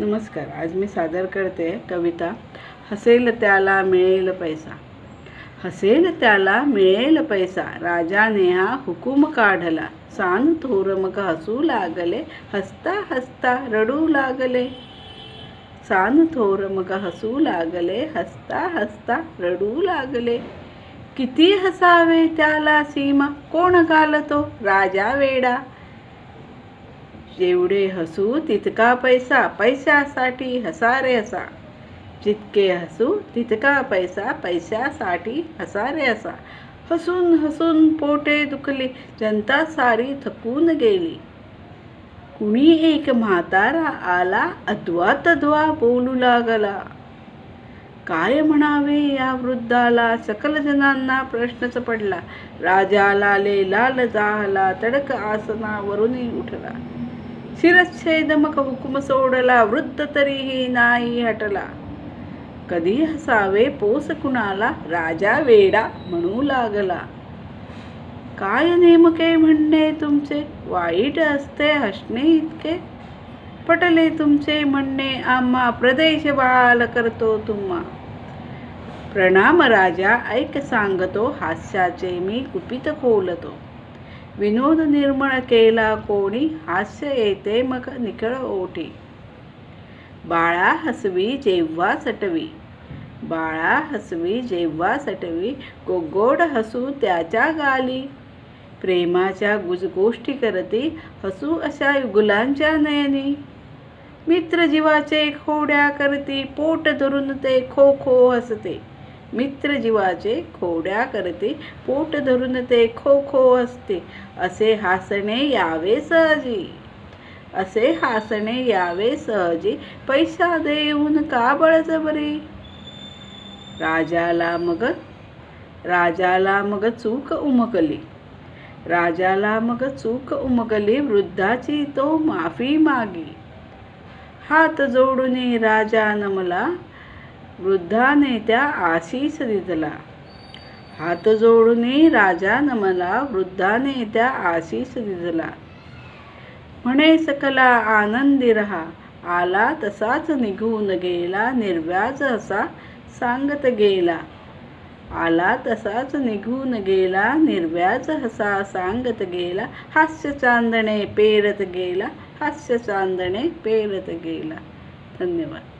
नमस्कार आज मी सादर करते कविता हसेल त्याला मिळेल पैसा. हसेल त्याला मिळेल पैसा राजाने हा हुकूम काढला. सान थोर मग हसू लागले हसता हसता रडू लागले. सान थोर मग हसू लागले हसता हसता रडू लागले. किती हसावे त्याला सीमा कोण घालतो राजा वेडा? जेवढे हसू तितका पैसा पैशासाठी हसा रे हसा जितके हसू तितका पैसा पैशासाठी हसा रे हसा हसून हसून पोटे दुखली जनता सारी थकून गेली. कुणी एक म्हातारा आला अद्वा तद्वा बोलू लागला. काय म्हणावे या वृद्धाला? सकल जनांना प्रश्नच पडला. राजा लाले लाल जाहला तडक आसनावरूनही उठला. शिरच्छेदमक हुकुम सोडला वृद्ध तरीही नाही हटला. कधी हसावे? पोस कुणाला? राजा वेडा म्हणू लागला. काय नेमके म्हणणे तुमचे? वाईट असते हसणे इतके. पटले तुमचे म्हणणे आम्हा प्रदेश बाळ करतो तुम्हा. प्रणाम राजा ऐक सांगतो हास्याचे मी कुपित खोलतो. विनोद निर्मळ केला कोणी हास्य येते मग निखळ ओटी. बाळा हसवी जेव्हा सटवी. बाळा हसवी जेव्हा सटवी गोगोड हसू त्याच्या गाली. प्रेमाच्या गुज गोष्टी करती हसू अशा युगुलांच्या नयनी. मित्र जीवाचे खोड्या करती पोट धरून ते खो खो हसते. मित्र जीवाचे खोड्या करते पोट धरून ते खो खो हसते. असे हासणे यावे सहजी. असे हासणे यावे सहजी. पैसा देऊन का बळजबरी? राजाला मग राजाला मग चूक उमकली राजाला मग चूक उमकली वृद्धाची तो माफी मागी. हात जोडून राजा नमला वृद्धाने त्या आशीष दिला. हात जोडून राजा नमला वृद्धाने त्या आशीष दिला. म्हणे सकला आनंदी रहा. आला तसाच निघून गेला निर्व्याज असा सांगत गेला. आला तसाच निघून गेला निर्व्याज हसा सांगत गेला हास्य चांदणे पेरत गेला हास्य चांदणे पेरत गेला. धन्यवाद.